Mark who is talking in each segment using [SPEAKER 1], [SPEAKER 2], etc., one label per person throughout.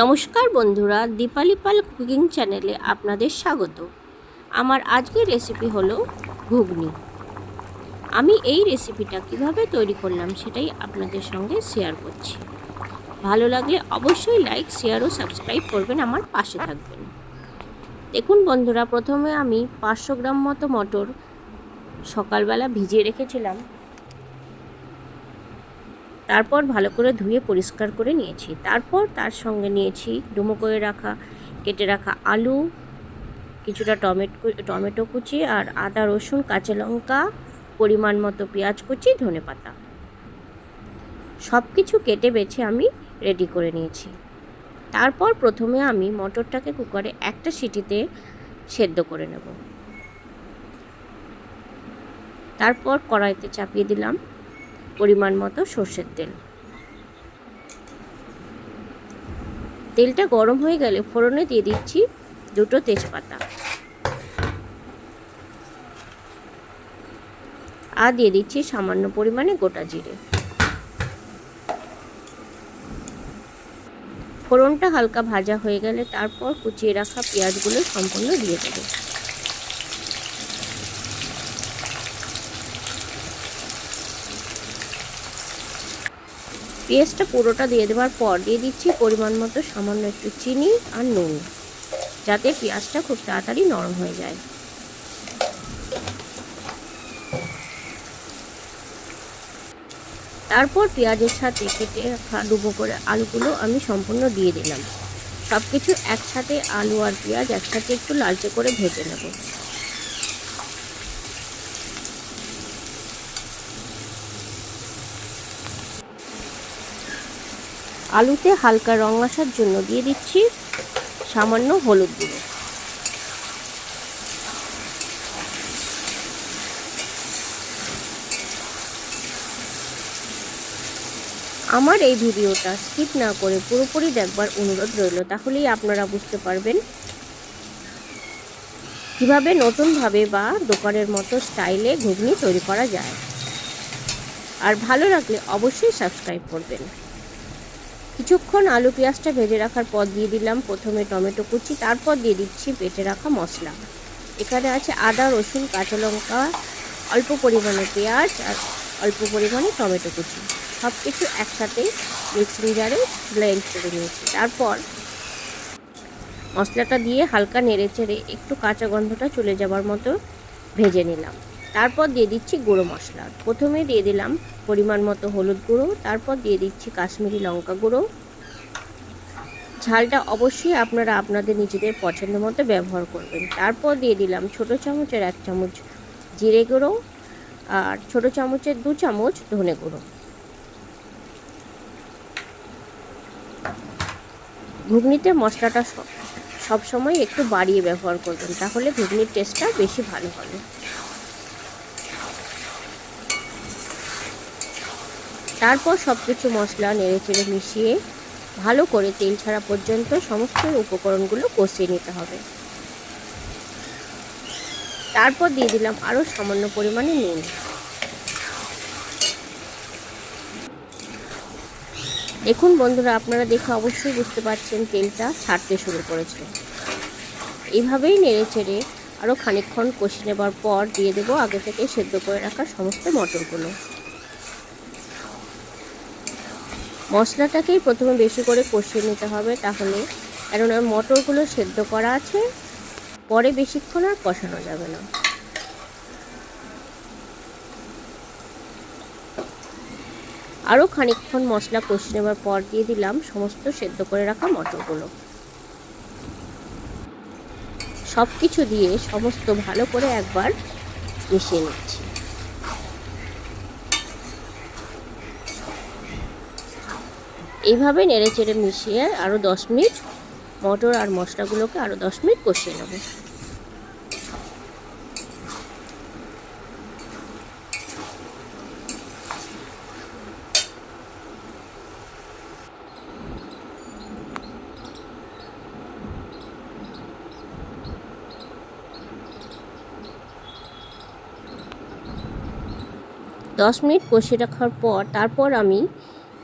[SPEAKER 1] নমস্কার বন্ধুরা, দীপালি পাল কুকিং চ্যানেলে আপনাদের স্বাগত। আমার আজকের রেসিপি হলো ঘুগনি। আমি এই রেসিপিটা কীভাবে তৈরি করলাম সেটাই আপনাদের সঙ্গে শেয়ার করছি। ভালো লাগলে অবশ্যই লাইক শেয়ার ও সাবস্ক্রাইব করবেন, আমার পাশে থাকবেন। দেখুন বন্ধুরা, প্রথমে আমি পাঁচশো গ্রাম মতো মটর সকালবেলা ভিজিয়ে রেখেছিলাম। তারপর ভালো করে ধুয়ে পরিষ্কার করে নিয়েছি। তারপর তার সঙ্গে নিয়েছি ডুমো করে রাখা, কেটে রাখা আলু, কিছুটা টমেটো টমেটো কুচি আর আদা, রসুন, কাঁচা লঙ্কা, পরিমাণ মতো পেঁয়াজ কুচি, ধনে পাতা। সব কিছু কেটে বেছে আমি রেডি করে নিয়েছি। তারপর প্রথমে আমি মটরটাকে কুকারে একটা সিটিতে সেদ্ধ করে নেব। তারপর কড়াইতে চাপিয়ে দিলাম। পরিমাণ মতো সর্ষের তেল। তেলটা গরম হয়ে গেলে ফোড়নে দিয়ে দিচ্ছি দুটো তেজপাতা। আর দিয়ে দিচ্ছি সামান্য পরিমাণে গোটা জিরে। ফোড়নটা হালকা ভাজা হয়ে গেলে তারপর কুচিয়ে রাখা পেঁয়াজগুলো সম্পূর্ণ দিয়ে দেবো। পেঁয়াজটা পুরোটা দিয়ে দেওয়ার পর দিয়ে দিচ্ছি পরিমাণ মতো সামান্য একটু চিনি আর নুন, যাতে পেঁয়াজটা খুব তাড়াতাড়ি নরম হয়ে যায়। তারপর পেঁয়াজের সাথে কেটে ডুবো করে আলুগুলো আমি সম্পূর্ণ দিয়ে দিলাম। সব কিছু একসাথে আলু আর পেঁয়াজ একসাথে একটু লালচে করে ভেজে নেব। আলুতে হালকা রং আসার জন্য দিয়ে দিচ্ছি সামান্য হলুদ গুঁড়ো। আমার এই ভিডিওটা স্কিপ না করে পুরোপুরি দেখবার অনুরোধ রইল, তাহলেই আপনারা বুঝতে পারবেন কীভাবে নতুনভাবে বা দোকানের মতো স্টাইলে ঘুগনি তৈরি করা যায়। আর ভালো লাগলে অবশ্যই সাবস্ক্রাইব করবেন। কিছুক্ষণ আলু পেঁয়াজটা ভেজে রাখার পর দিয়ে দিলাম প্রথমে টমেটো কুচি, তারপর দিয়ে দিচ্ছি বেটে রাখা মশলা। এখানে আছে আদা, রসুন, কাঁচা লঙ্কা, অল্প পরিমাণে পেঁয়াজ আর অল্প পরিমাণে টমেটো কুচি। সব কিছু একসাথেই মিক্সিং জারে ব্লেন্ড করে নিয়েছি। তারপর মশলাটা দিয়ে হালকা নেড়ে চেড়ে একটু কাঁচা গন্ধটা চলে যাবার মতো ভেজে নিলাম। তারপর দিয়ে দিচ্ছি গুঁড়ো মশলা। প্রথমে দিয়ে দিলাম পরিমাণ মতো হলুদ গুঁড়ো, তারপর দিয়ে দিচ্ছি কাশ্মীরি লঙ্কা গুঁড়ো। ঝালটা অবশ্যই আপনারা আপনাদের নিজেদের পছন্দ মতো ব্যবহার করবেন। তারপর দিয়ে দিলাম ছোট চামচের এক চামচ জিরে গুঁড়ো আর ছোট চামচের দু চামচ ধনে গুঁড়ো। ঘুগনিতে মশলাটা সবসময় একটু বাড়িয়ে ব্যবহার করবেন, তাহলে ঘুগনির টেস্টটা বেশি ভালো হবে। তারপর সব কিছু মশলা নেড়ে চেড়ে মিশিয়ে ভালো করে তেল ছাড়া পর্যন্ত সমস্ত উপকরণগুলো কষিয়ে নিতে হবে। তারপর দিয়ে দিলাম আরও সামান্য পরিমাণে নুন। দেখুন বন্ধুরা, আপনারা দেখে অবশ্যই বুঝতে পারছেন তেলটা ছাড়তে শুরু করেছে। এইভাবেই নেড়ে চেড়ে আরও খানিকক্ষণ কষিয়ে নেবার পর দিয়ে দেবো আগে থেকে সেদ্ধ করে রাখা সমস্ত মটরগুলো। মশলাটাকেই প্রথমে বেশি করে কষিয়ে নিতে হবে তাহলে কেননা মটরগুলো সেদ্ধ করা আছে। পরে বেশিক্ষণ আর কষানো যাবে না। আরও খানিকক্ষণ মশলা কষিয়ে নেবার পর দিয়ে দিলাম সমস্ত সেদ্ধ করে রাখা মটরগুলো। সব কিছু দিয়ে সমস্ত ভালো করে একবার মিশিয়ে নিচ্ছি। এইভাবে নেড়ে চেড়ে মিশিয়ে আরও দশ মিনিট মটর আর মশলাগুলোকে আরও দশ মিনিট কষিয়ে নেব। দশ মিনিট কষিয়ে রাখার পর তারপর আমি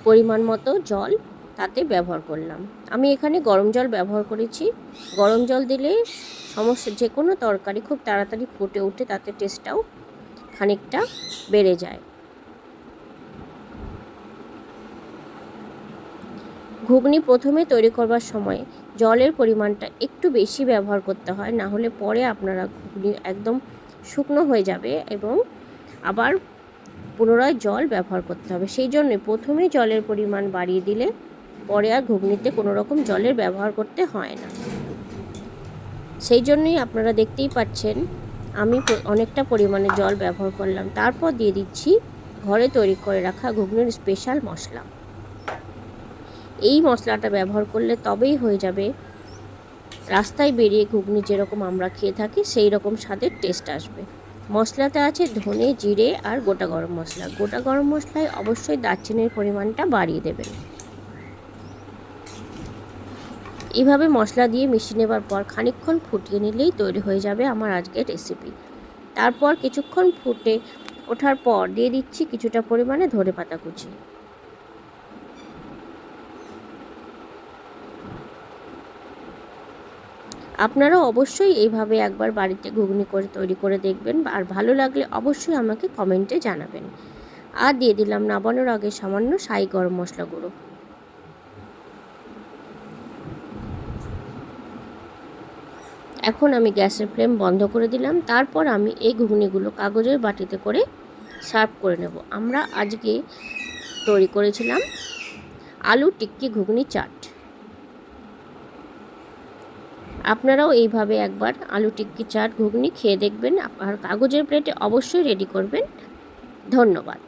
[SPEAKER 1] পরিমাণ মতো জল তাতে ব্যবহার করলাম। আমি এখানে গরম জল ব্যবহার করেছি। গরম জল দিলে সমস্ত যে কোনো তরকারি খুব তাড়াতাড়ি ফুটে ওঠে, তাতে টেস্টটাও খানিকটা বেড়ে যায়। ঘুগনি প্রথমে তৈরি করবার সময় জলের পরিমাণটা একটু বেশি ব্যবহার করতে হয় না হলে পরে আপনারা ঘুগনি একদম শুকনো হয়ে যাবে এবং আবার পুনরায় জল ব্যবহার করতে হবে। সেই জন্য প্রথমে জলের পরিমাণ বাড়িয়ে দিলে পরে আর ঘুগনিতে কোনো রকম জলের ব্যবহার করতে হয় না। সেই জন্যই আপনারা দেখতেই পাচ্ছেন, আমি অনেকটা পরিমাণে জল ব্যবহার করলাম। তারপর দিয়ে দিচ্ছি ঘরে তৈরি করে রাখা ঘুগনির স্পেশাল মশলা। এই মশলাটা ব্যবহার করলে তবেই হয়ে যাবে, রাস্তায় বেরিয়ে ঘুগনি যেরকম আমরা খেয়ে থাকি, সেই রকম স্বাদের টেস্ট আসবে। মশলাতে আছে ধনে, জিরে আর গোটা গরম মশলা। গোটা গরম মশলায় অবশ্যই দারচিনির পরিমাণটা বাড়িয়ে দেবেন। এভাবে মশলা দিয়ে মিশিয়ে নেবার পর খানিকক্ষণ ফুটিয়ে নিলেই তৈরি হয়ে যাবে আমার আজকের রেসিপি তারপর কিছুক্ষণ ফুটে ওঠার পর দিয়ে দিচ্ছি কিছুটা পরিমাণে ধনে পাতা কুচি। আপনারা অবশ্যই এইভাবে একবার বাড়িতে ঘুগনি করে তৈরি করে দেখবেন আর ভালো লাগলে অবশ্যই আমাকে কমেন্টে জানাবেন। আর দিয়ে দিলাম নাবানোর আগে সামান্য সাই গরম মশলা গুঁড়ো। এখন আমি গ্যাসের ফ্লেম বন্ধ করে দিলাম। তারপর আমি এই ঘুগনিগুলো কাগজের বাটিতে করে সার্ভ করে নেব। আমরা আজকে তৈরি করেছিলাম আলু টিক্কি ঘুগনি চাট। আপনারাও এইভাবে একবার আলু টিক্কি চাট ঘুগনি খেয়ে দেখবেন, আর কাগজের প্লেটে অবশ্যই রেডি করবেন। ধন্যবাদ।